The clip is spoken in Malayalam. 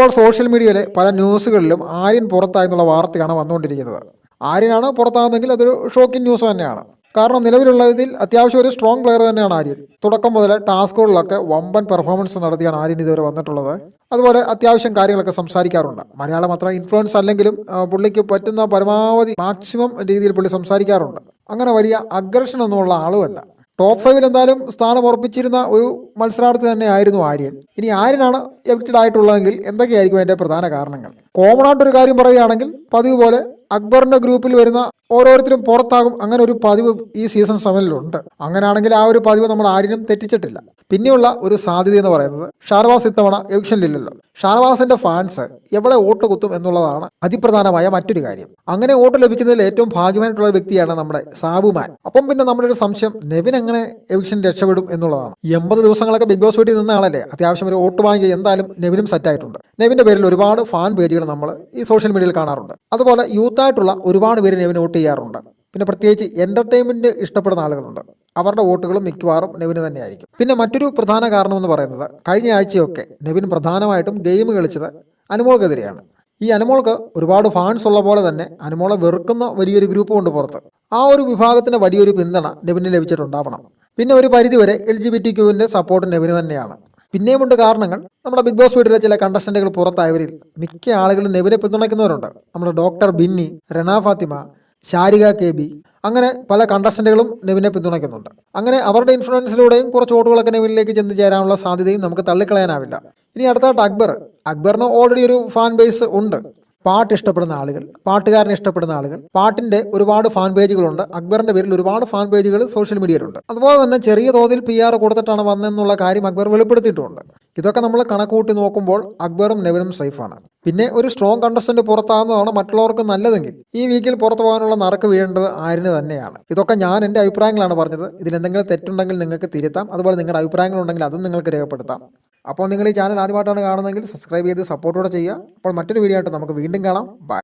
ഇപ്പോൾ സോഷ്യൽ മീഡിയയിലെ പല ന്യൂസുകളിലും ആര്യൻ പുറത്തായെന്നുള്ള വാർത്തയാണ് വന്നുകൊണ്ടിരിക്കുന്നത്. ആര്യനാണ് പുറത്താകുന്നതെങ്കിൽ അതൊരു ഷോക്കിംഗ് ന്യൂസ് തന്നെയാണ്. കാരണം നിലവിലുള്ള ഇതിൽ അത്യാവശ്യം ഒരു സ്ട്രോങ് പ്ലെയർ തന്നെയാണ് ആര്യൻ. തുടക്കം മുതൽ ടാസ്കുകളിലൊക്കെ വമ്പൻ പെർഫോമൻസ് നടത്തിയാണ് ആര്യൻ ഇതുവരെ വന്നിട്ടുള്ളത്. അതുപോലെ അത്യാവശ്യം കാര്യങ്ങളൊക്കെ സംസാരിക്കാറുണ്ട്. മലയാളം അത്ര ഇൻഫ്ലുവൻസ് അല്ലെങ്കിലും പുള്ളിക്ക് പറ്റുന്ന പരമാവധി മാക്സിമം രീതിയിൽ പുള്ളി സംസാരിക്കാറുണ്ട്. അങ്ങനെ വലിയ അഗ്രഷൻ ഒന്നുമുള്ള ആളുമല്ല. ടോപ്പ് ഫൈവിൽ എന്തായാലും സ്ഥാനം ഉറപ്പിച്ചിരുന്ന ഒരു മത്സരാർത്ഥി തന്നെ ആയിരുന്നു ആര്യൻ. ഇനി ആര്യനാണ് എഫക്റ്റഡ് ആയിട്ടുള്ളതെങ്കിൽ എന്തൊക്കെയായിരിക്കും അതിന്റെ പ്രധാന കാരണങ്ങൾ? കോമൺ ആയിട്ടൊരു കാര്യം പറയുകയാണെങ്കിൽ പതിവ് പോലെ അക്ബറിന്റെ ഗ്രൂപ്പിൽ വരുന്ന ഓരോരുത്തരും പുറത്താകും. അങ്ങനെ ഒരു പതിവ് ഈ സീസൺ സെവനിലുണ്ട് അങ്ങനെയാണെങ്കിൽ ആ ഒരു പതിവ് നമ്മൾ ആരിനും തെറ്റിച്ചിട്ടില്ല. പിന്നെയുള്ള ഒരു സാധ്യത എന്ന് പറയുന്നത് ഷാർവാസ് ഇത്തവണ എവിക്ഷനിലില്ലല്ലോ ഷാർവാസിന്റെ ഫാൻസ് എവിടെ വോട്ട് കുത്തും എന്നുള്ളതാണ് അതിപ്രധാനമായ മറ്റൊരു കാര്യം. അങ്ങനെ വോട്ട് ലഭിക്കുന്നതിൽ ഏറ്റവും ഭാഗ്യമായിട്ടുള്ള വ്യക്തിയാണ് നമ്മുടെ സാബുമാൻ അപ്പം പിന്നെ നമ്മുടെ ഒരു സംശയം നെവിൻ എങ്ങനെ എവിക്ഷൻ രക്ഷപ്പെടും എന്നുള്ളതാണ്. എൺപത് ദിവസങ്ങളൊക്കെ ബിഗ് ബോസ് വീട്ടിൽ നിന്ന ആളല്ലേ അത്യാവശ്യം ഒരു വോട്ട് വാങ്ങി എന്തായാലും നെവിനും സെറ്റായിട്ടുണ്ട് നെവിന്റെ പേരിൽ ഒരുപാട് ഫാൻ പേജുകൾ നമ്മൾ ഈ സോഷ്യൽ മീഡിയയിൽ കാണാറുണ്ട്. അതുപോലെ യൂത്തായിട്ടുള്ള ഒരുപാട് പേര് നെവിന് വോട്ട് ചെയ്യാറുണ്ട്. പിന്നെ പ്രത്യേകിച്ച് എന്റർടൈൻമെന്റ് ഇഷ്ടപ്പെടുന്ന ആളുകളുണ്ട്. അവരുടെ വോട്ടുകളും മിക്കവാറും നെവിന് തന്നെയായിരിക്കും. പിന്നെ മറ്റൊരു പ്രധാന കാരണം എന്ന് പറയുന്നത് കഴിഞ്ഞ ആഴ്ചയൊക്കെ നെവിൻ പ്രധാനമായിട്ടും ഗെയിം കളിച്ചത് അനുമോൾക്കെതിരെയാണ്. ഈ അനുമോൾക്ക് ഒരുപാട് ഫാൻസ് ഉള്ള പോലെ തന്നെ അനുമോളെ വെറുക്കുന്ന വലിയൊരു ഗ്രൂപ്പ് കൊണ്ട് പുറത്ത്. ആ ഒരു വിഭാഗത്തിന് വലിയൊരു പിന്തുണ നെവിന് ലഭിച്ചിട്ടുണ്ടാവണം. പിന്നെ ഒരു പരിധിവരെ എൽ ജി ബി ടി ക്യൂവിന്റെ സപ്പോർട്ട് നെവിന് തന്നെയാണ്. പിന്നെയുമുണ്ട് കാരണങ്ങൾ. നമ്മുടെ ബിഗ് ബോസ് വീട്ടിലെ ചില കണ്ടസ്റ്റന്റുകൾ പുറത്തായവരിൽ മിക്ക ആളുകളും നെവിനെ പിന്തുണയ്ക്കുന്നവരുണ്ട്. നമ്മുടെ doctor Binny Rena Fathima Sarika K B. അങ്ങനെ പല കണ്ടസ്റ്റന്റുകളും നെവിനെ പിന്തുണയ്ക്കുന്നുണ്ട്. അങ്ങനെ അവരുടെ ഇൻഫ്ലുവൻസിലൂടെയും കുറച്ച് വോട്ടുകളൊക്കെ നെവിനിലേക്ക് ചെന്ന് ചേരാനുള്ള സാധ്യതയും നമുക്ക് തള്ളിക്കളയാനാവില്ല. ഇനി അടുത്തായിട്ട് അക്ബർ. അക്ബറിന് ഓൾറെഡി ഒരു ഫാൻ ബേസ് ഉണ്ട്. പാട്ട് ഇഷ്ടപ്പെടുന്ന ആളുകൾ പാട്ടുകാരനെ ഇഷ്ടപ്പെടുന്ന ആളുകൾ. പാട്ടിന്റെ ഒരുപാട് ഫാൻ പേജുകളുണ്ട് അക്ബറിന്റെ പേരിൽ ഒരുപാട് ഫാൻ പേജുകൾ സോഷ്യൽ മീഡിയയിലുണ്ട് അതുപോലെ തന്നെ ചെറിയ തോതിൽ പി ആർ കൊടുത്തിട്ടാണ് വന്നതെന്നുള്ള കാര്യം അക്ബർ വെളിപ്പെടുത്തിയിട്ടുണ്ട്. ഇതൊക്കെ നമ്മൾ കണക്കൂട്ടി നോക്കുമ്പോൾ അക്ബറും നെവനും സേഫാണ്. പിന്നെ ഒരു സ്ട്രോങ് കണ്ടസ്റ്റന്റ് പുറത്താകുന്നതാണ് മറ്റുള്ളവർക്ക് നല്ലതെങ്കിൽ. ഈ വീക്കിൽ പുറത്തു പോകാനുള്ള നറുക്ക് വീഴേണ്ടത് ആരിന് തന്നെയാണ്. ഇതൊക്കെ ഞാൻ എന്റെ അഭിപ്രായങ്ങളാണ് പറഞ്ഞത്. ഇതിൽ എന്തെങ്കിലും തെറ്റുണ്ടെങ്കിൽ നിങ്ങൾക്ക് തിരുത്താം. അതുപോലെ നിങ്ങളുടെ അഭിപ്രായങ്ങളുണ്ടെങ്കിൽ അതും നിങ്ങൾക്ക് രേഖപ്പെടുത്താം. അപ്പോൾ നിങ്ങൾ ഈ ചാനൽ ആദ്യമായിട്ടാണ് കാണുന്നതെങ്കിൽ സബ്സ്ക്രൈബ് ചെയ്ത് സപ്പോർട്ടോടെ ചെയ്യുക. അപ്പോൾ മറ്റൊരു വീഡിയോ ആയിട്ട് നമുക്ക് വീണ്ടും കാണാം. ബൈ